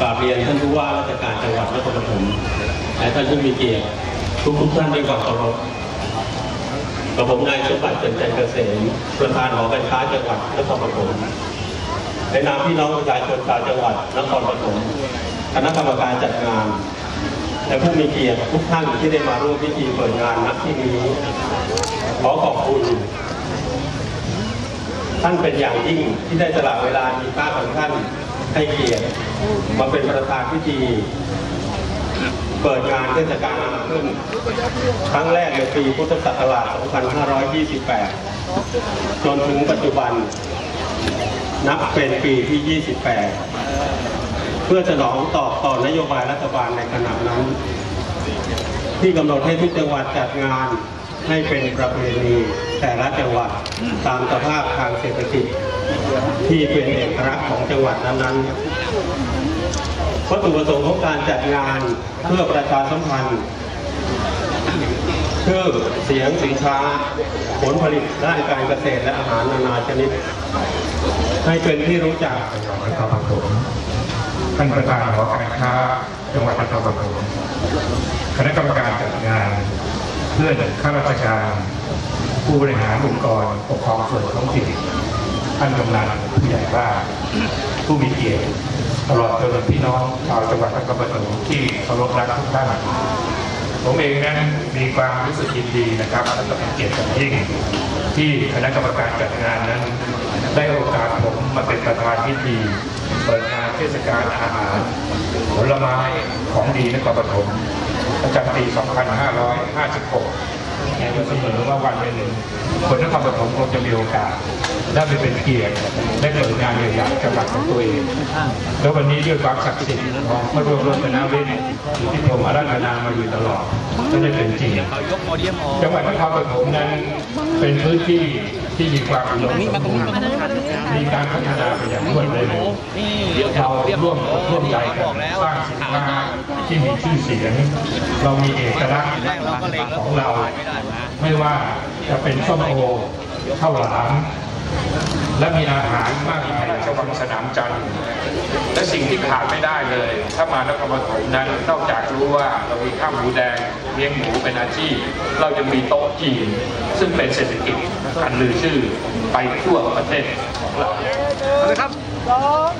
กราบเรียนท่านผู้ว่าราชการจังหวัดนครปฐมและท่านผู้มีเกียรติทุกทุกท่านด้วยความเคารพกับผมนายสมบัติเจริญใจเกษมประธานหอการค้าจังหวัดนครปฐมในนามพี่น้องประชาชนชาวจังหวัดนครปฐมคณะกรรมการจัดงานและผู้มีเกียรติทุกท่านที่ได้มาร่วมพิธีเปิดงานณที่นี้ขอขอบคุณ ท่านเป็นอย่างยิ่งที่ได้สละเวลามีค่าของท่าน ให้เกียรติมาเป็นประธานพิธีเปิดงานเทศกาลขึ้น ครั้งแรกในปีพุทธศักราช 2528 จนถึงปัจจุบัน นับเป็นปีที่ 28 เพื่อสนองตอบต่อนโยบายรัฐบาลในขณะนั้น ที่กำหนดให้ทุกจังหวัดจัดงานให้เป็นประเพณีแต่ละจังหวัดตามสภาพทางเศรษฐกิจ ที่เป็นเอกลักษณ์ของจังหวัดนั้นๆวัตถุประสงค์ของการจัดงานเพื่อประชาสัมพันธ์เพื่อเสียงสินค้าผลผลิตด้านการเกษตรและอาหารนานาชนิด ให้เป็นที่รู้จักจังหวัดนครปฐมท่านประธานหอการค้าจังหวัดนครปฐมคณะกรรมการจัดงาน เพื่อนข้าราชการ ผู้บริหารองค์กรปกครองส่วนท้องถิ่น ท่านกำนันผู้ใหญ่บ้านผู้มีเกียรติตลอดจนพี่น้องชาวจังหวัดนครปฐมที่เคารพรักทุกท่านผมเองนั้นมีความรู้สึกยินดีนะครับและก็เป็นเกียรติอย่างยิ่ง ที่คณะกรรมการจัดงานนั้น ได้โอกาสผมมาเป็นประธานพิธีเปิดงานเทศกาลอาหารผลไม้ของดีนครปฐมประจำปี 2556 แต่ก็เสมอว่าวันหนึ่งคนนครปฐมคงจะมีโอกาสได้ไปเป็นเกียรติได้เปิดงานใหญ่ๆจังหวัดของตัวเอง แล้ววันนี้ด้วยความศักดิ์สิทธิ์ของพระบรมรัตนเวทที่ผมอารัธนามาอยู่ตลอดก็ได้เป็นจริงจังหวัดนครปฐมนั้นเป็นพื้นที่ที่มีความอุดมสมบูรณ์ การพัฒนาไปอย่างรวดเร็วเราร่วมอกร่วมใจกันสร้างสินค้าที่มีชื่อเสียง เรามีเอกลักษณ์ของเรา ไม่ว่าจะเป็นส้มโอข้าวหลามและมีอาหารมากมายชวังสนามจันทร์และสิ่งที่ขาดไม่ได้เลย ถ้ามานครปฐมนั้นนอกจากรู้ว่าเรามีข้าวหมูแดงเลี้ยงหมูเป็นอาชีพ เรายังมีโต๊ะจีน ซึ่งเป็นเศรษฐกิจอันลือชื่อไปทั่วประเทศ เอาเลครับสอง